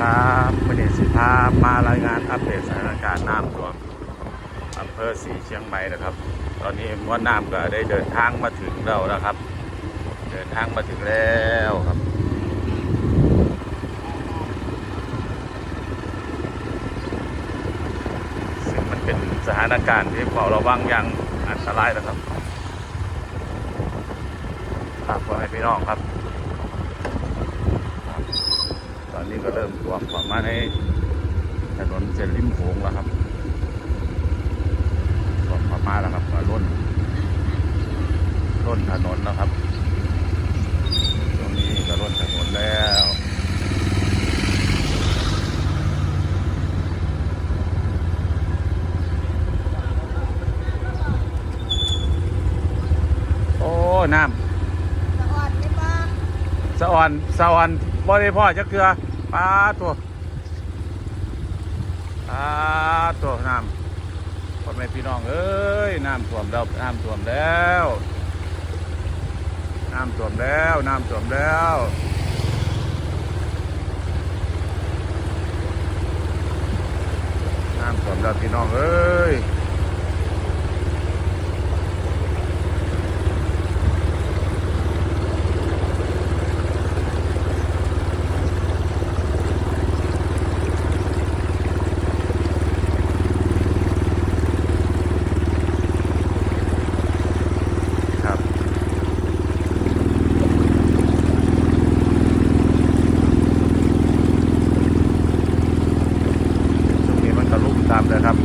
ครับวันนี้สิพามารายงานอัปเดตสถานการณ์น้ำท่วมอำเภอสีเชียงใหม่นะครับ ตอนนี้มวลน้ำก็ได้เดินทางมาถึงเราแล้วครับ เดินทางมาถึงแล้วครับซึ่งมันเป็นสถานการณ์ที่เฝ้าระวังอย่างอันตรายนะครับฝากพ่อแม่พี่น้องครับ ตอนนี้ก็ เริ่มท่วมประมาณในถนนเส้นริมโขงแล้วครับท่วมประมาณแล้วครับก็ล้นล้นถนนแล้วครับ ตรงนี้ก็ล้นถนนแล้วโอ้น้ำสะอ่อนไหมป้าสะอ่อนสะอ่อนบ่ได้พ่อจักเกลือ ปลาตัวปลาตัวน้ำพ่อแม่พี่น้องเอ้ยน้ำท่วมแล้วน้ำท่วมแล้วน้ำท่วมแล้วน้ำท่วมแล้วน้ำท่วมแล้วพี่น้องเอ้ยครับช่วงนี้มันก็ลุกตามเลยครับ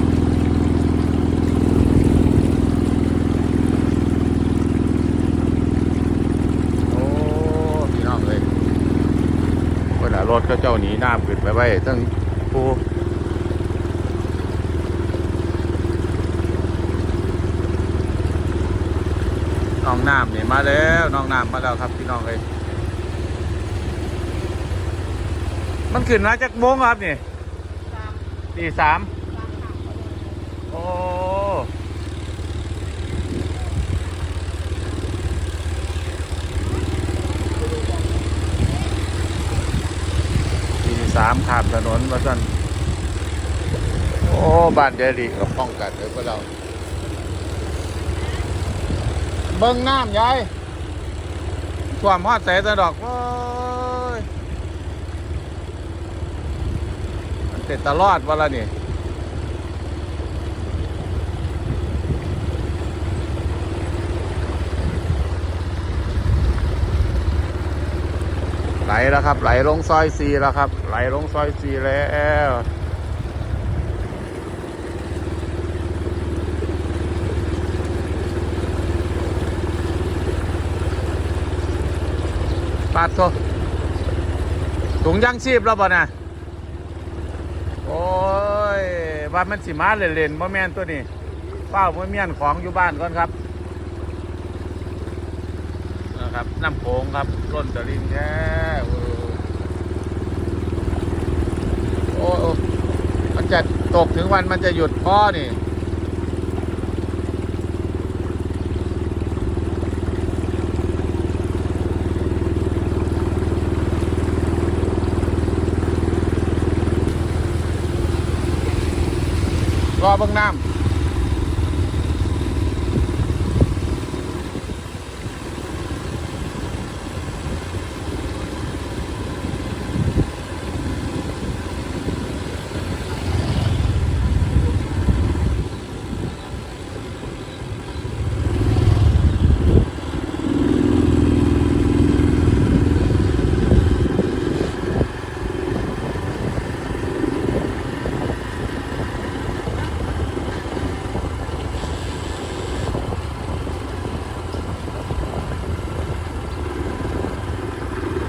โอ้ พี่น้องเลยเวลาร ถก็เจ้าหนีน้ำขึ้นไปไว้ทั้งภูน้องน้ำนี่มาแล้วน้องน้ำมาแล้วครับพี่น้องเลยมันขึ้นมาจากโมงครับนี่ตีสามสามโอ้ตี สามขามถนนมาสั่นโอ้บ้านเดลีกับป้องกันเลยพวกเราเบิ้งน้ำยายท่วมฮอดใส่ตะดอกโอ้ยมันเป็นตลอดวะละนี่ แล้วครับ ไหลลงซอยซีแล้วครับ ไหลลงซอยซีแล้วปาดโตถุงยังชีพแล้วบ่นะโอ้ยว่ามันสิมาเล่นๆบ่แม่นตัวนี้เป้าบ่แม่นของอยู่บ้านก่อนครับ ครับน้ำโขงครับร่นตะลิงแท้โอ้โอมันจะตกถึงวันมันจะหยุดพ่อนี่รอเบิ่งน้ำ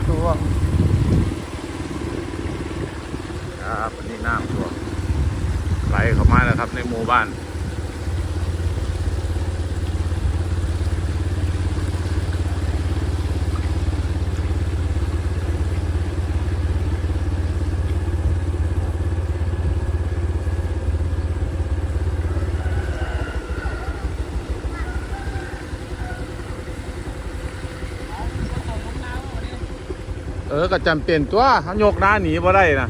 ท่วมครับวันนี้น้ำท่วมไห ลเข้ามาแล้วครับในหมู่บ้านเออก็จำเป็นตัวเขายกหน้าหนีบ่ได้นะ